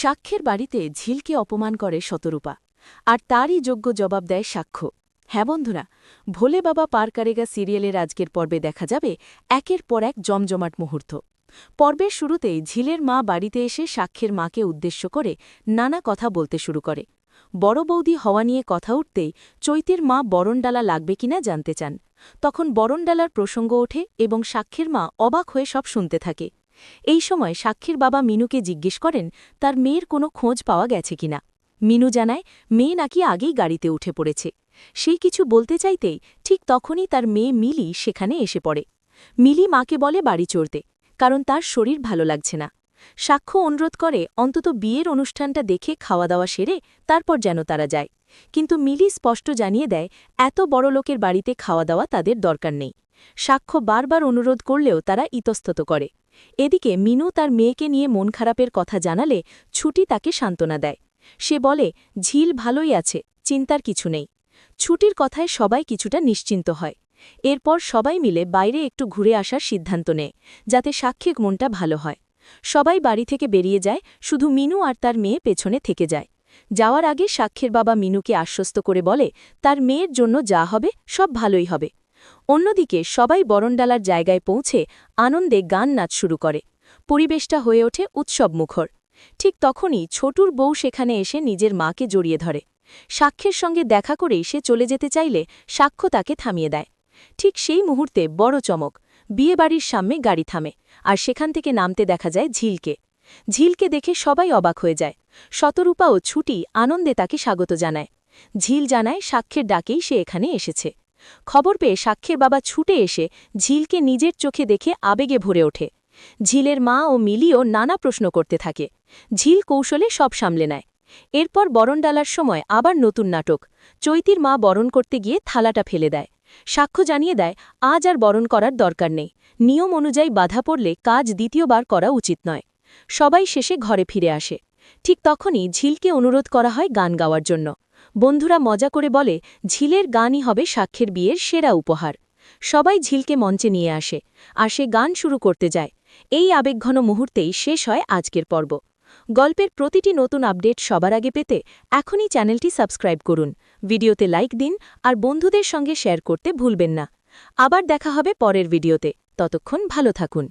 সাক্ষ্যের বাড়িতে ঝিলকে অপমান করে শতরূপা, আর তারই যোগ্য জবাব দেয় সাক্ষ্য। হ্যাঁ বন্ধুরা, ভোলে বাবা পার কারেগা সিরিয়ালের আজকের পর্বে দেখা যাবে একের পর এক জমজমাট মুহূর্ত। পর্বের শুরুতেই ঝিলের মা বাড়িতে এসে সাক্ষ্যের মাকে উদ্দেশ্য করে নানা কথা বলতে শুরু করে। বড় বৌদি হওয়া নিয়ে কথা উঠতেই চৈতির মা বরণডালা লাগবে কিনা জানতে চান। তখন বরণডালার প্রসঙ্গ ওঠে এবং সাক্ষীর মা অবাক হয়ে সব শুনতে থাকে। এই সময় সাক্ষীর বাবা মিনুকে জিজ্ঞেস করেন, তার মেয়ের কোনো খোঁজ পাওয়া গেছে কিনা মিনু জানায়, মেয়ে নাকি আগেই গাড়িতে উঠে পড়েছে। সেই কিছু বলতে চাইতেই ঠিক তখনই তার মেয়ে মিলি সেখানে এসে পড়ে। মিলি মাকে বলে বাড়ি চড়তে, কারণ তার শরীর ভালো লাগছে না। সাক্ষ্য অনুরোধ করে অন্তত বিয়ের অনুষ্ঠানটা দেখে খাওয়া দাওয়া সেরে তারপর যেন তারা যায়। কিন্তু মিলি স্পষ্ট জানিয়ে দেয়, এত বড় লোকের বাড়িতে খাওয়া দাওয়া তাদের দরকার নেই। সাক্ষ্য বারবার অনুরোধ করলেও তারা ইতস্তত করে। এদিকে মিনু তার মেয়েকে নিয়ে মন খারাপের কথা জানালে ছুটি তাকে সান্ত্বনা দেয়। সে বলে, ঝিল ভালোই আছে, চিন্তার কিছু নেই। ছুটির কথায় সবাই কিছুটা নিশ্চিন্ত হয়। এরপর সবাই মিলে বাইরে একটু ঘুরে আসার সিদ্ধান্ত নেয়, যাতে সাক্ষিক মনটা ভালো হয়। সবাই বাড়ি থেকে বেরিয়ে যায়, শুধু মিনু আর তার মেয়ে পেছনে থেকে যায়। যাওয়ার আগে সাক্ষীর বাবা মিনুকে আশ্বস্ত করে বলে, তার মেয়ের জন্য যা হবে, সব ভালোই হবে। অন্যদিকে সবাই বরণডালার জায়গায় পৌঁছে আনন্দে গান নাচ শুরু করে। পরিবেশটা হয়ে ওঠে উৎসব মুখর ঠিক তখনই ছোটুর বউ সেখানে এসে নিজের মাকে জড়িয়ে ধরে। সাক্ষ্যের সঙ্গে দেখা করেই সে চলে যেতে চাইলে সাক্ষ্য তাকে থামিয়ে দেয়। ঠিক সেই মুহূর্তে বড় চমক, বিয়েবাড়ির সামনে গাড়ি থামে আর সেখান থেকে নামতে দেখা যায় ঝিলকে। ঝিলকে দেখে সবাই অবাক হয়ে যায়। শতরূপা ও ছুটি আনন্দে তাকে স্বাগত জানায়। ঝিল জানায় সাক্ষ্যের ডাকেই সে এখানে এসেছে। খবর পেয়ে সাক্ষ্যের বাবা ছুটে এসে ঝিলকে নিজের চোখে দেখে আবেগে ভরে ওঠে। ঝিলের মা ও মিলিও নানা প্রশ্ন করতে থাকে। ঝিল কৌশলে সব সামলে নেয়। এরপর বরণডালার সময় আবার নতুন নাটক। চৈতির মা বরণ করতে গিয়ে থালাটা ফেলে দেয়। সাক্ষ্য জানিয়ে দেয়, আজ আর বরণ করার দরকার নেই। নিয়ম অনুযায়ী বাধা পড়লে কাজ দ্বিতীয়বার করা উচিত নয়। সবাই শেষে ঘরে ফিরে আসে। ঠিক তখনই ঝিলকে অনুরোধ করা হয় গান গাওয়ার জন্য। বন্ধুরা মজা করে বলে, ঝিলের গানই হবে সাক্ষের বিয়ের সেরা উপহার। সবাই ঝিলকে মঞ্চে নিয়ে আসে, আর সে গান শুরু করতে যায়। এই আবেগঘন মুহূর্তেই শেষ হয় আজকের পর্ব। গল্পের প্রতিটি নতুন আপডেট সবার আগে পেতে এখনই চ্যানেলটি সাবস্ক্রাইব করুন, ভিডিওতে লাইক দিন, আর বন্ধুদের সঙ্গে শেয়ার করতে ভুলবেন না। আবার দেখা হবে পরের ভিডিওতে। ততক্ষণ ভালো থাকুন।